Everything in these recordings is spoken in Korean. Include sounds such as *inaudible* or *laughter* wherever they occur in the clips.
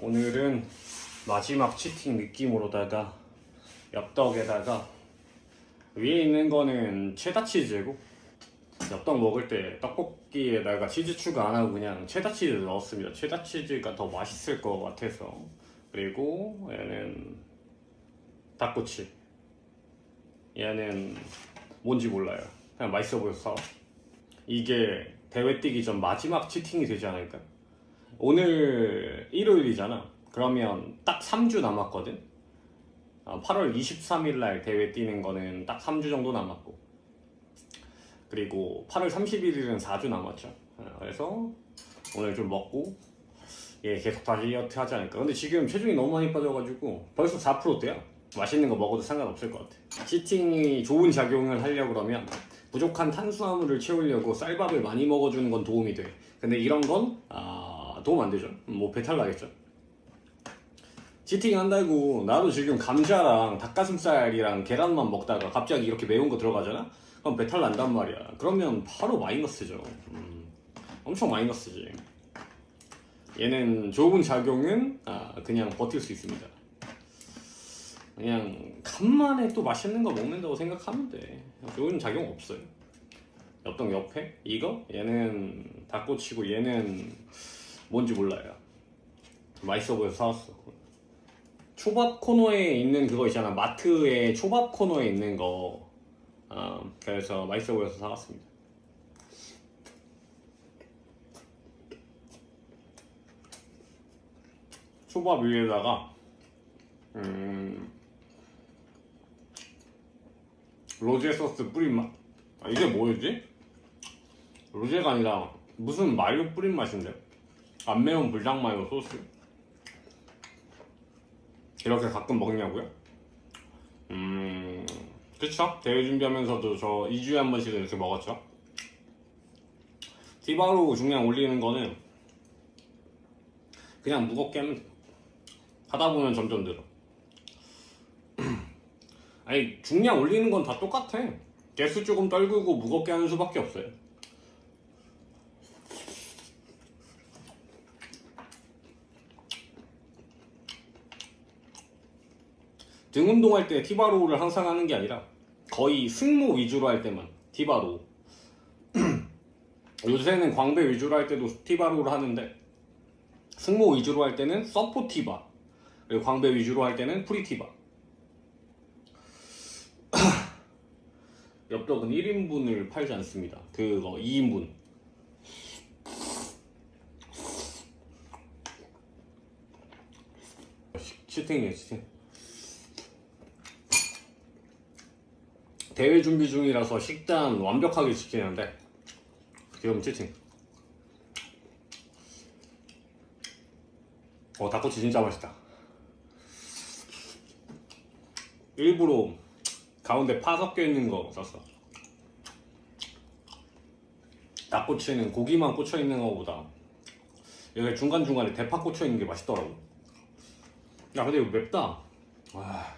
오늘은 마지막 치팅 느낌으로다가 엽떡에다가 위에 있는 거는 체다 치즈고 엽떡 먹을 때 떡볶이에다가 치즈 추가 안 하고 그냥 체다 치즈 넣었습니다. 체다 치즈가 더 맛있을 것 같아서 그리고 얘는 닭꼬치 얘는 뭔지 몰라요. 그냥 맛있어 보여서 이게 대회 뛰기 전 마지막 치팅이 되지 않을까? 오늘 일요일이잖아. 그러면 딱 3주 남았거든. 아, 8월 23일 날 대회 뛰는 거는 딱 3주 정도 남았고. 그리고 8월 31일은 4주 남았죠. 아, 그래서 오늘 좀 먹고 예 계속 다이어트 하지 않을까. 근데 지금 체중이 너무 많이 빠져가지고 벌써 4%대야. 맛있는 거 먹어도 상관없을 것 같아. 치팅이 좋은 작용을 하려고 그러면 부족한 탄수화물을 채우려고 쌀밥을 많이 먹어주는 건 도움이 돼. 근데 이런 건 아, 도움 안 되죠. 뭐 배탈 나겠죠. 치팅 한다고 나도 지금 감자랑 닭가슴살이랑 계란만 먹다가 갑자기 이렇게 매운 거 들어가잖아? 그럼 배탈 난단 말이야. 그러면 바로 마이너스죠. 음, 엄청 마이너스지. 얘는 좋은 작용은 아, 그냥 버틸 수 있습니다. 그냥 간만에 또 맛있는 거 먹는다고 생각하면 돼. 좋은 작용 없어요. 어떤 옆에 이거 얘는 닭꼬치고 얘는 뭔지 몰라요. 맛있어 보여서 사왔어. 초밥 코너에 있는 그거 있잖아. 마트에 초밥 코너에 있는 거. 어, 그래서 맛있어 보여서 사왔습니다. 초밥 위에다가 음, 로제 소스 뿌린 맛. 아, 이게 뭐였지? 로제가 아니라 무슨 마요 뿌린 맛인데? 안 매운 불닭 마요 소스. 이렇게 가끔 먹냐고요? 음, 그쵸? 대회 준비하면서도 저 2주에 한 번씩 이렇게 먹었죠. 티바로 중량 올리는 거는 그냥 무겁게 하면 돼. 하다 보면 점점 늘어. *clears throat* 아니 중량 올리는 건 다 똑같아. 개수 조금 떨구고 무겁게 하는 수밖에 없어요. 등 운동할 때 티바로우를 항상 하는 게 아니라 거의 승모 위주로 할 때만 티바로우. *clears throat* 요새는 광배 위주로 할 때도 티바로우를 하는데 승모 위주로 할 때는 서포티바 그리고 광배 위주로 할 때는 프리티바. 엽떡은 1인분을 팔지 않습니다. 그거 2인분. 치팅이에요 치팅 대회 준비 중이라서 식단 완벽하게 지키는데 지금 치팅. 어 닭꼬치 진짜 맛있다. 일부러 가운데 파 섞여 있는 거 썼어. 닭꼬치는 고기만 꽂혀 있는 거보다 여기 중간중간에 대파 꽂혀 있는 게 맛있더라고. 야 근데 이거 맵다. 와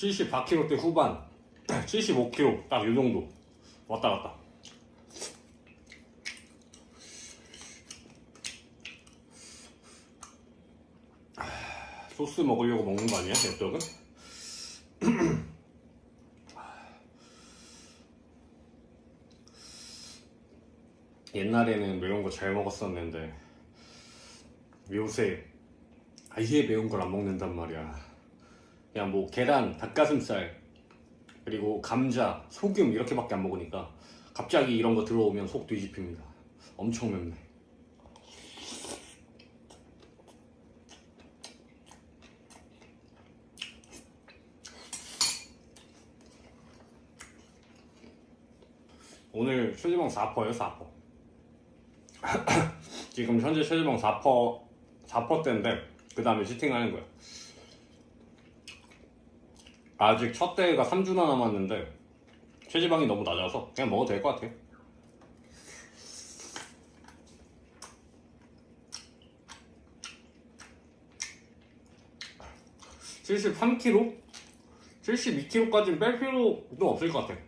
7 4 k g 대 후반 *clears throat* 75kg 딱 이 정도 왔다 갔다 소스 먹으려고 먹는 거 아니야 엽떡은? *clears throat* 옛날에는 매운 거 잘 먹었었는데 요새 아예 매운 걸 안 먹는단 말이야 그냥 뭐 계란, 닭가슴살 그리고 감자, 소금 이렇게밖에 안 먹으니까 갑자기 이런 거 들어오면 속 뒤집힙니다. 엄청 맵네. 오늘 체지방 4%예요, 4%. 지금 현재 체지방 4% 4%대인데 그 다음에 시팅하는 거야. 아직 첫 대회가 3주나 남았는데 체지방이 너무 낮아서 그냥 먹어도 될 것 같아요. 73kg? 72kg까지는 뺄 필요도 없을 것 같아.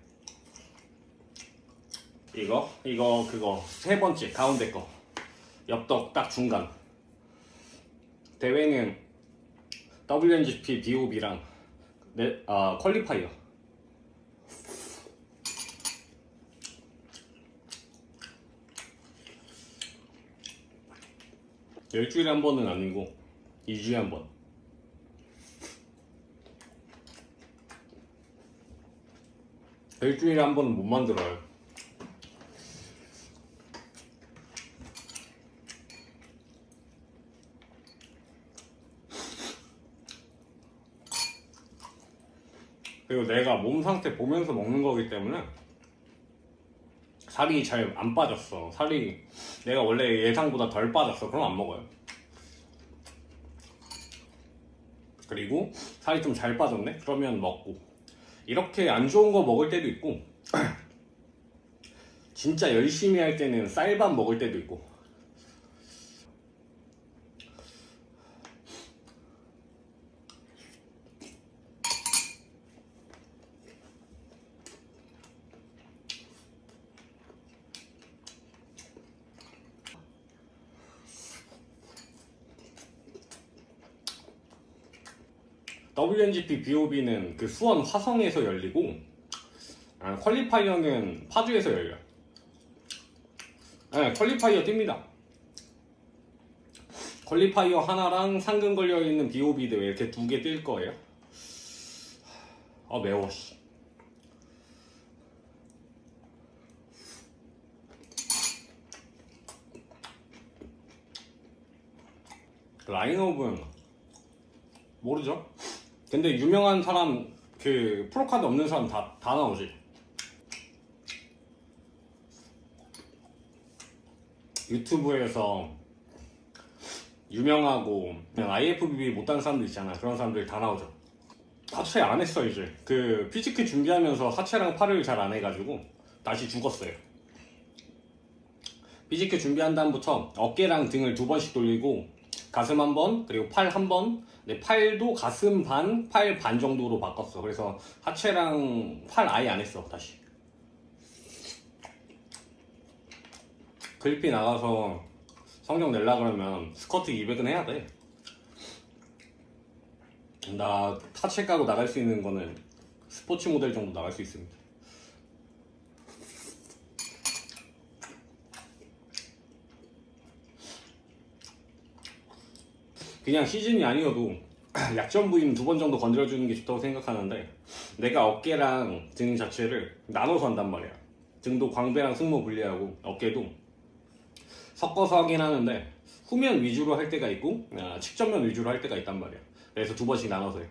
이거, 이거, 그거 세 번째 가운데 거 엽떡 딱 중간. 대회는 WNGP BOB랑 네, 아 퀄리파이어. 일주일에 한 번은 아니고 2주에 한 번. 일주일에 한 번은 못 만들어요. 그리고 내가 몸 상태 보면서 먹는 거기 때문에 살이 잘 안 빠졌어. 살이 내가 원래 예상보다 덜 빠졌어. 그럼 안 먹어요. 그리고 살이 좀 잘 빠졌네? 그러면 먹고. 이렇게 안 좋은 거 먹을 때도 있고, *clears throat* 진짜 열심히 할 때는 쌀밥 먹을 때도 있고. WNGP BOB는 그 수원 화성에서 열리고 아, 퀄리파이어는 파주에서 열려요. 네, 퀄리파이어 뜁니다. 퀄리파이어 하나랑 상금 걸려 있는 BOB 대회 이렇게 두 개 뛸 거예요. 아 매워 씨. 라인업은 모르죠. 근데 유명한 사람 그 프로카드 없는 사람 다, 다 나오지. 유튜브에서 유명하고 그냥 IFBB 못하는 사람들 있잖아. 그런 사람들이 다 나오죠. 하체 안 했어 이제. 그 피지크 준비하면서 하체랑 팔을 잘 안 해가지고 다시 죽었어요. 피지크 준비한 다음부터 어깨랑 등을 두 번씩 돌리고 가슴 한 번, 그리고 팔 한 번. 근데 팔도 가슴 반, 팔 반 정도로 바꿨어. 그래서 하체랑 팔 아예 안 했어, 다시. 글피 나가서 성적 낼라 그러면 스쿼트 200은 해야 돼. 나 하체 까고 나갈 수 있는 거는 스포츠 모델 정도 나갈 수 있습니다. 그냥 시즌이 아니어도 *clears throat* 약점 부위는 두 번 정도 건드려주는 게 좋다고 생각하는데 내가 어깨랑 등 자체를 나눠서 한단 말이야. 등도 광배랑 승모 분리하고 어깨도 섞어서 하긴 하는데 후면 위주로 할 때가 있고 아, 측전면 위주로 할 때가 있단 말이야. 그래서 두 번씩 나눠서 해.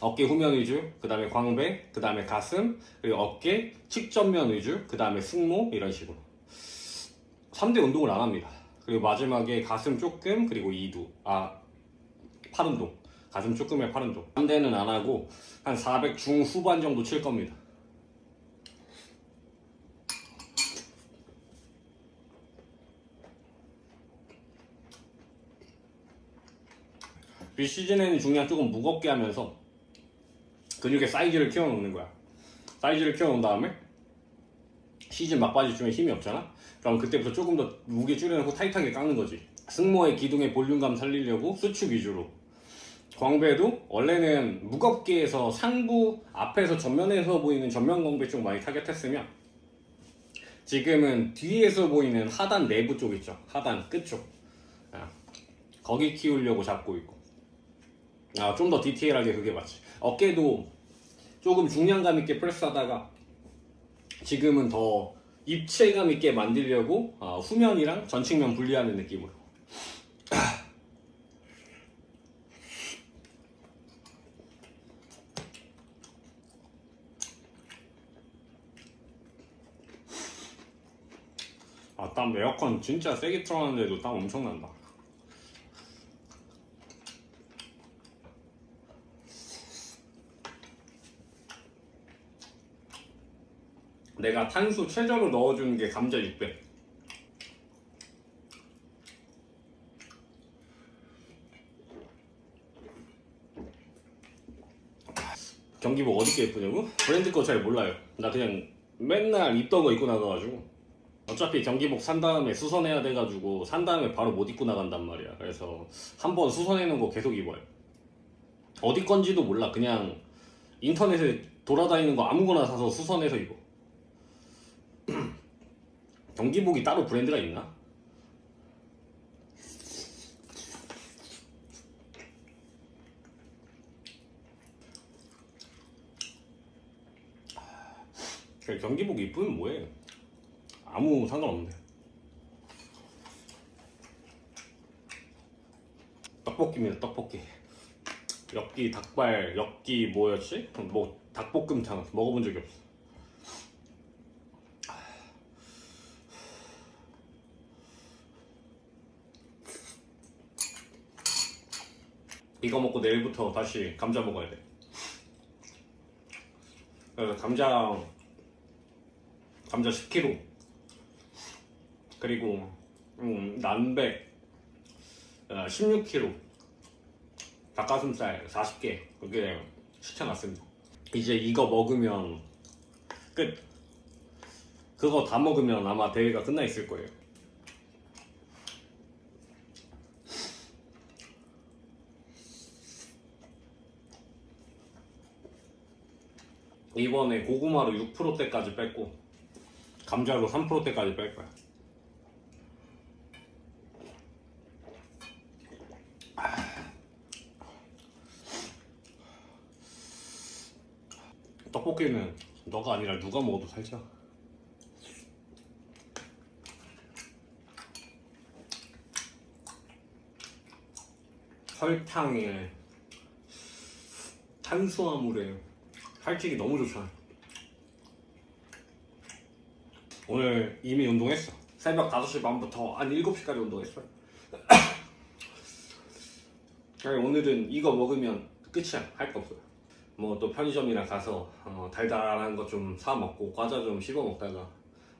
어깨 후면 위주, 그 다음에 광배, 그 다음에 가슴, 그리고 어깨, 측전면 위주, 그 다음에 승모 이런 식으로 3대 운동을 안 합니다. 그리고 마지막에 가슴 조금 그리고 2두 아 팔 운동 가슴 조금에 팔운동 3대는 안 하고 한 400 중후반 정도 칠 겁니다. 비시즌에는 중량 조금 무겁게 하면서 근육의 사이즈를 키워놓는 거야. 사이즈를 키워놓은 다음에 시즌 막바지쯤에 힘이 없잖아? 그럼 그때부터 조금 더 무게 줄여놓고 타이트하게 깎는 거지. 승모의 기둥의 볼륨감 살리려고 수축 위주로. 광배도 원래는 무겁게 해서 상부 앞에서 전면에서 보이는 전면 광배 쪽 많이 타겟했으면 지금은 뒤에서 보이는 하단 내부 쪽 있죠. 하단 끝 쪽. 아, 거기 키우려고 잡고 있고. 아, 좀 더 디테일하게 그게 맞지. 어깨도 조금 중량감 있게 프레스하다가 지금은 더 입체감 있게 만들려고 아, 후면이랑 전측면 분리하는 느낌으로. 아, 땀 에어컨 진짜 세게 틀어놨는데도 땀 엄청 난다. 내가 탄수 최저로 넣어주는 게 감자 600. 경기복 어디게 예쁘냐고? 브랜드 거 잘 몰라요. 나 그냥 맨날 입던 거 입고 나가가지고 어차피 경기복 산 다음에 수선해야 돼가지고 산 다음에 바로 못 입고 나간단 말이야. 그래서 한 번 수선해놓은 거 계속 입어요. 어디 건지도 몰라. 그냥 인터넷에 돌아다니는 거 아무거나 사서 수선해서 입어. 경기복이 따로 브랜드가 있나? 그냥 경기복 입으면 뭐해? 아무 상관없네. 떡볶이입니다, 떡볶이. 엽기 닭발, 엽기 뭐였지? 뭐 닭볶음탕 먹어본 적이 없어. 이거 먹고 내일부터 다시 감자 먹어야 돼. 감자 감자 10kg 그리고 음, 어, 16kg 닭가슴살 40개. 그게 시켜놨습니다. 이제 이거 먹으면 끝. 그거 다 먹으면 아마 대회가 끝나 있을 거예요 이번에 고구마로 6%대까지 뺐고 감자로 3%대까지 뺄 거야. 떡볶이는 너가 아니라 누가 먹어도 살짝. 설탕에 탄수화물에 살찌기 너무 좋잖아. 오늘 이미 운동했어. 새벽 5시 반부터 한 7시까지 운동했어. *coughs* 오늘은 이거 먹으면 끝이야. 할 거 없어요. 뭐 또 편의점이나 가서 어, 달달한 거 좀 사 먹고 과자 좀 씹어 먹다가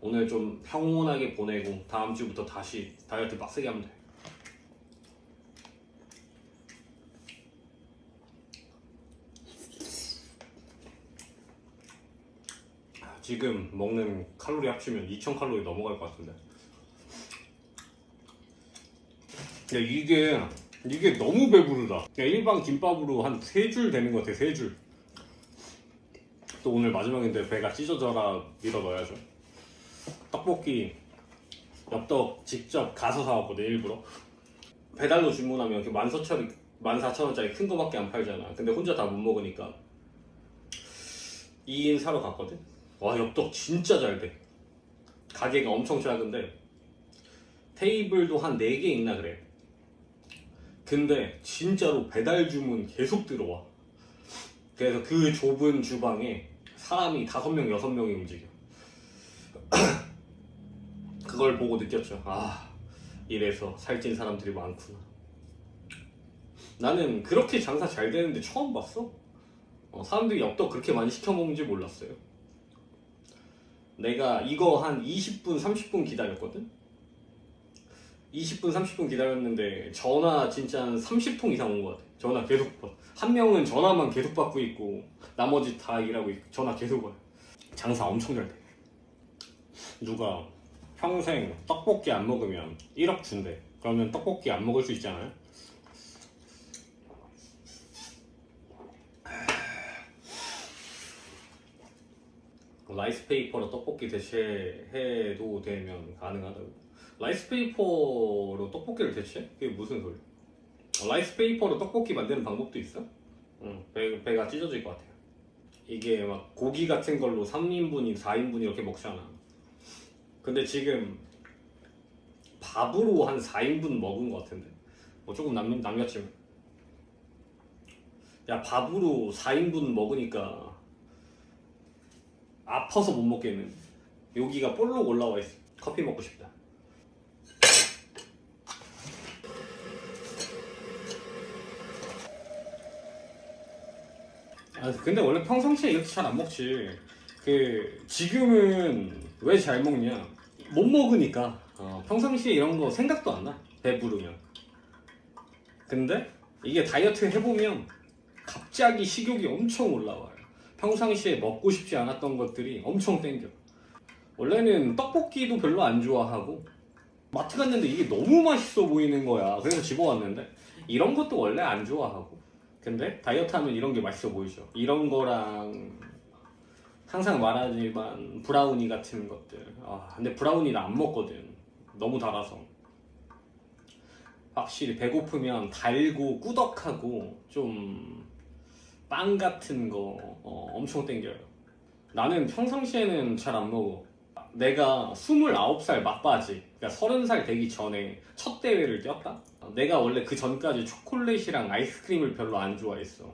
오늘 좀 평온하게 보내고 다음 주부터 다시 다이어트 빡세게 하면 돼. 지금 먹는 칼로리 합치면 2000 칼로리 넘어갈 것 같은데. 야 이게 이게 너무 배부르다. 야, 일반 김밥으로 한 세 줄 되는 것 같아 세 줄. 또 오늘 마지막인데 배가 찢어져라 밀어 넣어야죠. 떡볶이 엽떡 직접 가서 사왔거든 일부러. 배달로 주문하면 이렇게 14,000원 14,000원짜리 큰 거밖에 안 팔잖아. 근데 혼자 다 못 먹으니까 2인 사러 갔거든. 와 엽떡 진짜 잘 돼. 가게가 엄청 작은데 테이블도 한 4개 있나 그래. 근데 진짜로 배달 주문 계속 들어와. 그래서 그 좁은 주방에 사람이 5명, 6명이 움직여. *clears throat* 그걸 보고 느꼈죠. 아, 이래서 살찐 사람들이 많구나. 나는 그렇게 장사 잘 되는데 처음 봤어. 어, 사람들이 엽떡 그렇게 많이 시켜 먹는지 몰랐어요. 내가 이거 한 20분, 30분 기다렸거든? 20분, 30분 기다렸는데 전화 진짜 한 30통 이상 온 것 같아. 전화 계속 받. 한 명은 전화만 계속 받고 있고 나머지 다 일하고 있고 전화 계속 와요. 장사 엄청 잘 돼. 누가 평생 떡볶이 안 먹으면 1억 준대. 그러면 떡볶이 안 먹을 수 있잖아요. 라이스 페이퍼로 떡볶이 대체해도 되면 가능하다고. 라이스 페이퍼로 떡볶이를 대체? 그게 무슨 소리? 라이스 페이퍼로 떡볶이 만드는 방법도 있어? 응, 배, 배가 찢어질 것 같아요. 이게 막 고기 같은 걸로 3인분이 4인분 이렇게 먹잖아. 근데 지금 밥으로 한 4인분 먹은 것 같은데. 뭐 조금 남, 남겼지만. 야, 밥으로 4인분 먹으니까 아파서 못 먹겠는데. 여기가 볼록 올라와 있어. 커피 먹고 싶다. 아 근데 원래 평상시에 이렇게 잘 안 먹지. 그 지금은 왜 잘 먹냐? 못 먹으니까. 어, 평상시에 이런 거 생각도 안 나. 배부르면. 근데 이게 다이어트 해보면 갑자기 식욕이 엄청 올라와요. 평상시에 먹고 싶지 않았던 것들이 엄청 땡겨. 원래는 떡볶이도 별로 안 좋아하고 마트 갔는데 이게 너무 맛있어 보이는 거야. 그래서 집어왔는데 이런 것도 원래 안 좋아하고. 근데 다이어트 하면 이런 게 맛있어 보이죠. 이런 거랑 항상 말하지만 브라우니 같은 것들. 아, 근데 브라우니를 안 먹거든. 너무 달아서. 확실히 배고프면 달고 꾸덕하고 좀 빵 같은 거 어, 엄청 땡겨요. 나는 평상시에는 잘 안 먹어. 내가 29살 막바지, 그러니까 30살 되기 전에 첫 대회를 뛰었다? 내가 원래 그 전까지 초콜릿이랑 아이스크림을 별로 안 좋아했어.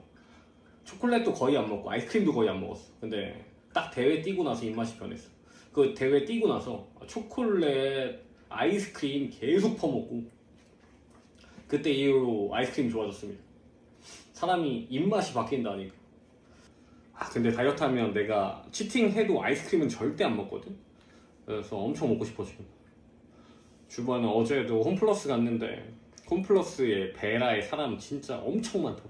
초콜릿도 거의 안 먹고 아이스크림도 거의 안 먹었어. 근데 딱 대회 뛰고 나서 입맛이 변했어. 그 대회 뛰고 나서 초콜릿, 아이스크림 계속 퍼먹고 그때 이후로 아이스크림 좋아졌습니다. 사람이 입맛이 바뀐다니까. 아 근데 다이어트 하면 내가 치팅해도 아이스크림은 절대 안 먹거든. 그래서 엄청 먹고 싶어 지금. 주변에 어제도 홈플러스 갔는데 홈플러스에 베라에 사람 진짜 엄청 많다.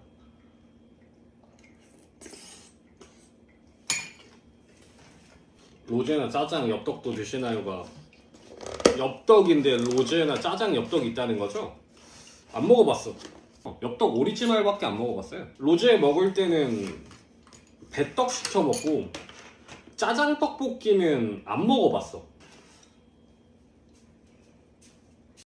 로제나 짜장 엽떡도 드시나요가 엽떡인데 로제나 짜장 엽떡이 있다는 거죠? 안 먹어봤어. 어, 엽떡 오리지널밖에 안 먹어봤어요. 로제 먹을 때는 배떡 시켜 먹고 짜장 떡볶이는 안 먹어봤어.